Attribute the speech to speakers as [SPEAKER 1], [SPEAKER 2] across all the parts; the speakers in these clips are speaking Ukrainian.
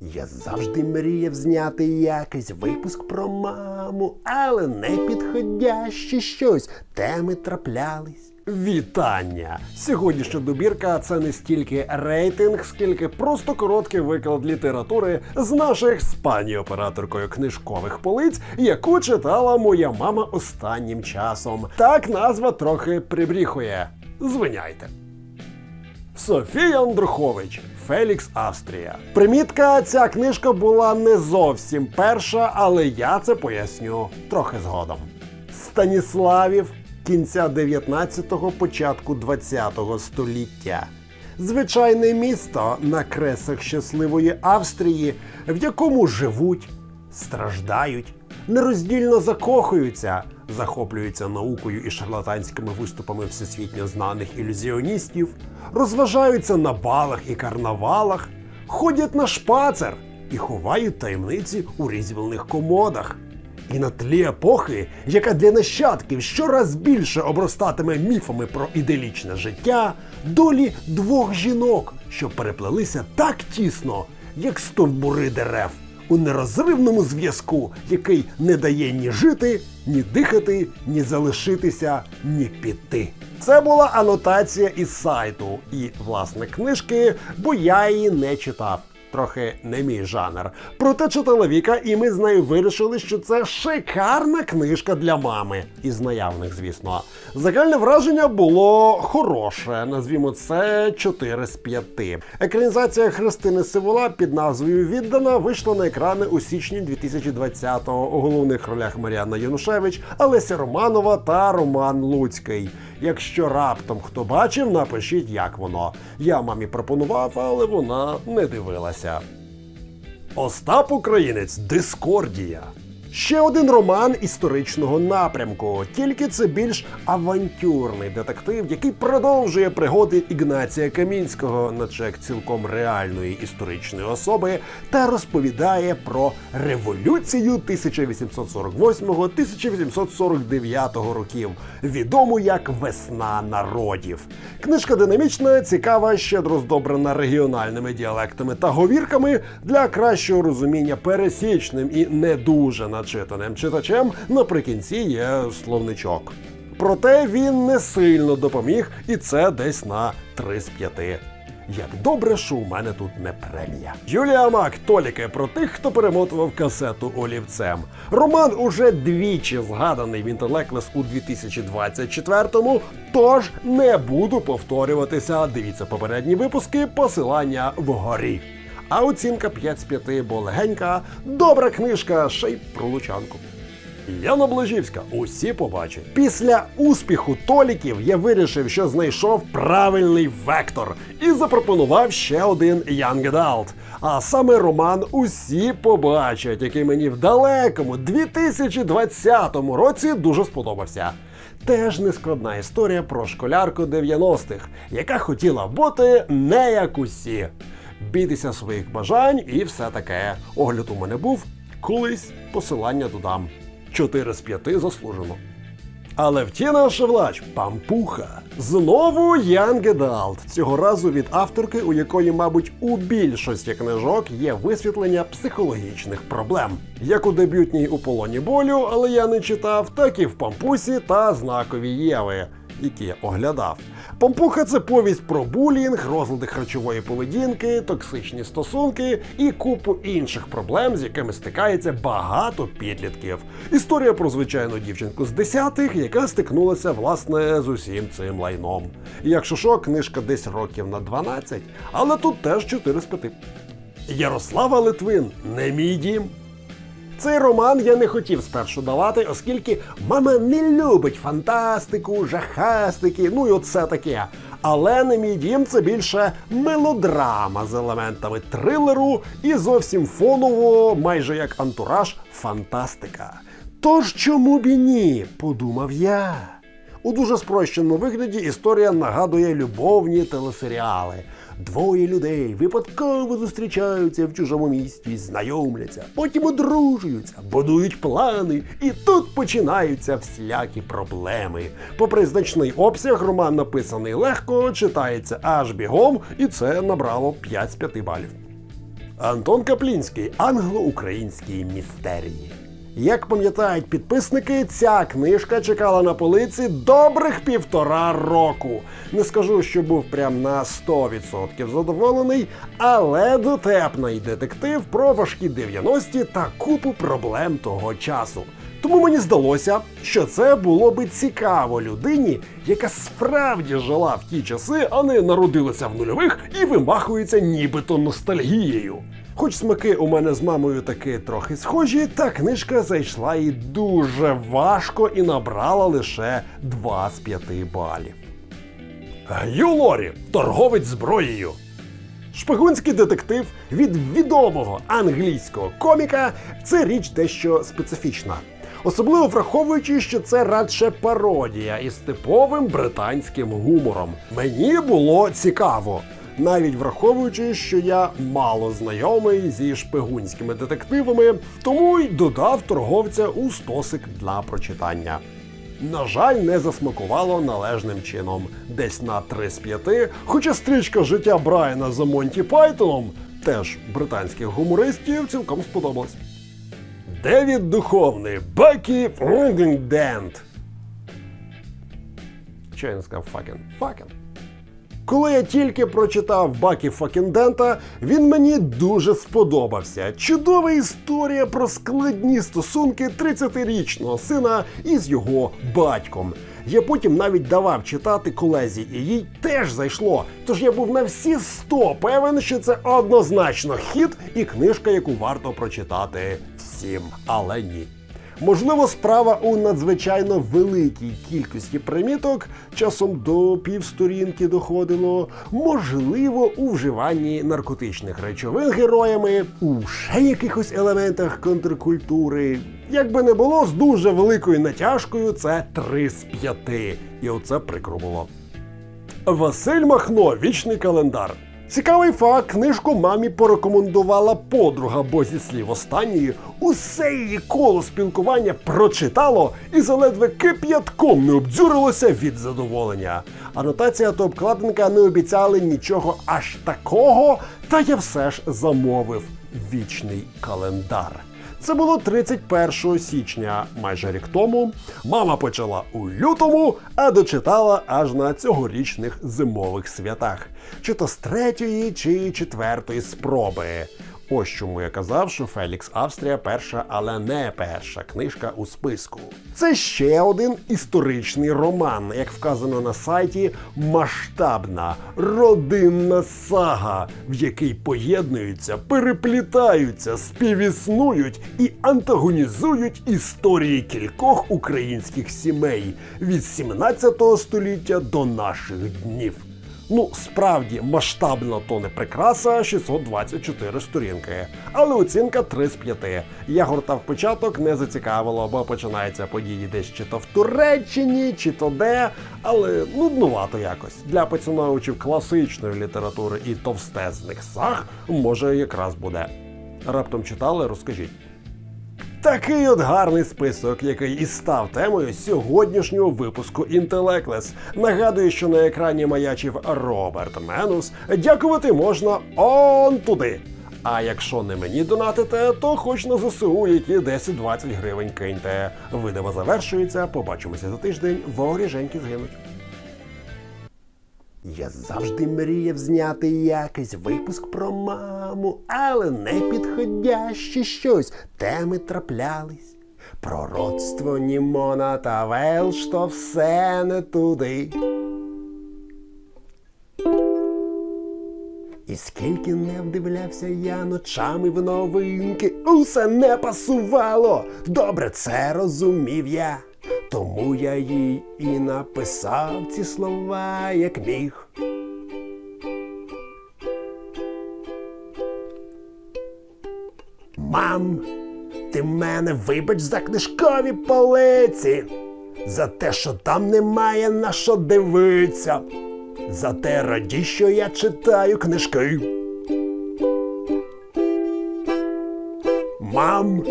[SPEAKER 1] Я завжди мріяв зняти якийсь випуск про маму, але не підходяще щось. Теми траплялись. Вітання! Сьогоднішня добірка це не стільки рейтинг, скільки просто короткий виклад літератури з наших з пані операторкою книжкових полиць, яку читала моя мама останнім часом. Так назва трохи прибріхує. Звиняйте. Софія Андрухович, Фелікс Австрія. Примітка, ця книжка була не зовсім перша, але я це поясню трохи згодом. Станіславів кінця 19-го, початку 20-го століття. Звичайне місто на кресах щасливої Австрії, в якому живуть, страждають, нероздільно закохуються, захоплюються наукою і шарлатанськими виступами всесвітньо знаних ілюзіоністів, розважаються на балах і карнавалах, ходять на шпацер і ховають таємниці у різвільних комодах. І на тлі епохи, яка для нащадків щораз більше обростатиме міфами про іделічне життя, долі двох жінок, що переплелися так тісно, як стовбури дерев, у нерозривному зв'язку, який не дає ні жити, ні дихати, ні залишитися, ні піти. Це була анотація із сайту і власне книжки, бо я її не читав трохи не мій жанр. Проте читала Віка, і ми з нею вирішили, що це шикарна книжка для мами. Із наявних, звісно. Загальне враження було хороше, назвімо це 4 з 5. Екранізація Христини Сивола під назвою Віддана вийшла на екрани у січні 2020-го. У головних ролях Мар'яна Янушевич, Олеся Романова та Роман Луцький. Якщо раптом хто бачив, напишіть, як воно. Я мамі пропонував, але вона не дивилася. Остап Українець Дискордія. Ще один роман історичного напрямку, тільки це більш авантюрний детектив, який продовжує пригоди Ігнація Камінського, наче як цілком реальної історичної особи, та розповідає про революцію 1848-1849 років, відому як Весна народів. Книжка динамічна, цікава, щедро здобрена регіональними діалектами та говірками для кращого розуміння пересічним і не дуже начитаним читачем. Наприкінці є словничок. Проте він не сильно допоміг, і це десь на 3 з 5. Як добре, що у мене тут не премія. Юлія Мак, Толіки про тих, хто перемотував касету олівцем. Роман уже двічі згаданий в інтелеклес у 2024-му, тож не буду повторюватися. Дивіться попередні випуски, посилання вгорі. А оцінка 5 з 5, бо легенька, добра книжка, ще й про лучанку. Яна Блажівська, усі побачать. Після успіху Толіків я вирішив, що знайшов правильний вектор і запропонував ще один Young Adult. А саме роман Усі побачать, який мені в далекому 2020 році дуже сподобався. Теж нескладна історія про школярку 90-х, яка хотіла бути не як усі. Бітися своїх бажань і все таке. Огляд у мене був колись посилання додам. 4 з 5 заслужено. Але втіна Шевлач Пампуха. Знову Young. Цього разу від авторки, у якої, мабуть, у більшості книжок є висвітлення психологічних проблем. Як у дебютній у полоні болю, але я не читав, так і в Пампусі та знакові Єви які я оглядав. Помпуха це повість про булінг, розлади харчової поведінки, токсичні стосунки і купу інших проблем, з якими стикається багато підлітків. Історія про звичайну дівчинку з десятих, яка стикнулася власне з усім цим лайном. Якщо що, книжка десь років на 12, але тут теж 4 з 5. Ярослава Литвин не мій дім. Цей роман я не хотів спершу давати, оскільки мама не любить фантастику, жахастики, ну і оце таке. Але не мій дім це більше мелодрама з елементами трилеру і зовсім фоново, майже як антураж, фантастика. Тож чому б і ні? подумав я. У дуже спрощеному вигляді історія нагадує любовні телесеріали. Двоє людей випадково зустрічаються в чужому місті, знайомляться, потім одружуються, будують плани, і тут починаються всілякі проблеми. Попри значний обсяг, роман написаний легко, читається аж бігом, і це набрало 5 з 5 балів. Антон Каплінський англо-українські містерії. Як пам'ятають підписники, ця книжка чекала на полиці добрих півтора року. Не скажу, що був прям на 100% задоволений, але дотепний детектив про важкі 90-ті та купу проблем того часу. Тому мені здалося, що це було би цікаво людині, яка справді жила в ті часи, а не народилася в нульових і вимахується нібито ностальгією. Хоч смаки у мене з мамою таки трохи схожі, та книжка зайшла і дуже важко і набрала лише 2 з 5 балів. Гью Лорі, торговець зброєю. Шпигунський детектив від відомого англійського коміка це річ дещо специфічна. Особливо враховуючи, що це радше пародія із типовим британським гумором. Мені було цікаво, навіть враховуючи, що я мало знайомий зі шпигунськими детективами, тому й додав торговця у стосик для прочитання. На жаль, не засмакувало належним чином, десь на 3 з 5, хоча стрічка життя Брайана за Монті Пайтоном, теж британських гумористів, цілком сподобалась. Девід Духовний. Що я не сказав факен? Факен. Коли я тільки прочитав Бакі Факендента, він мені дуже сподобався. Чудова історія про складні стосунки 30-річного сина із його батьком. Я потім навіть давав читати колезі, і їй теж зайшло. Тож я був на всі 100 певен, що це однозначно хіт і книжка, яку варто прочитати всім, але ні. Можливо, справа у надзвичайно великій кількості приміток, часом до півсторінки доходило, можливо, у вживанні наркотичних речовин героями, у ще якихось елементах контркультури. Як би не було, з дуже великою натяжкою це 3 з 5. І оце прикро було. Василь Махно, вічний календар. Цікавий факт, книжку мамі порекомендувала подруга, бо зі слів останньої усе її коло спілкування прочитало і заледве кип'ятком не обдзюрилося від задоволення. Анотація та обкладинка не обіцяли нічого аж такого, та я все ж замовив вічний календар. Це було 31 січня, майже рік тому. Мама почала у лютому, а дочитала аж на цьогорічних зимових святах, чи то з третьої, чи четвертої спроби. Ось чому я казав, що Фелікс Австрія перша, але не перша книжка у списку. Це ще один історичний роман, як вказано на сайті, масштабна родинна сага, в якій поєднуються, переплітаються, співіснують і антагонізують історії кількох українських сімей від 17 століття до наших днів. Ну, справді, масштабна то не прикраса 624 сторінки, але оцінка 3 з 5. Я гортав початок, не зацікавило, бо починаються події десь чи то в Туреччині, чи то де, але нуднувато якось. Для поціновувачів класичної літератури і товстезних саг може якраз буде. Раптом читали, розкажіть. Такий от гарний список, який і став темою сьогоднішнього випуску Інтелеклес. Нагадую, що на екрані маячив Роберт Менус. Дякувати можна он туди. А якщо не мені донатите, то хоч на ЗСУ, які 10-20 гривень киньте. Видиво завершується. Побачимося за тиждень. Воріженьки згинуть. Я завжди мріяв зняти якийсь випуск про маму, але не підходяще щось. Теми траплялись. Пророцтво Німона та Велш, то все не туди. І скільки не вдивлявся я ночами в новинки, усе не пасувало. Добре, це розумів я. Тому я їй і написав ці слова, як міг. Мам, ти мене вибач за книжкові полиці, за те, що там немає на що дивитися. Зате радій, що я читаю книжки. Мам,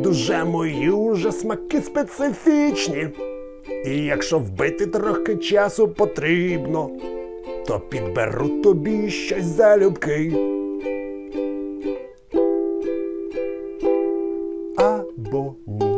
[SPEAKER 1] дуже мої уже смаки специфічні. І якщо вбити трохи часу потрібно, то підберу тобі щось залюбки. Або ні.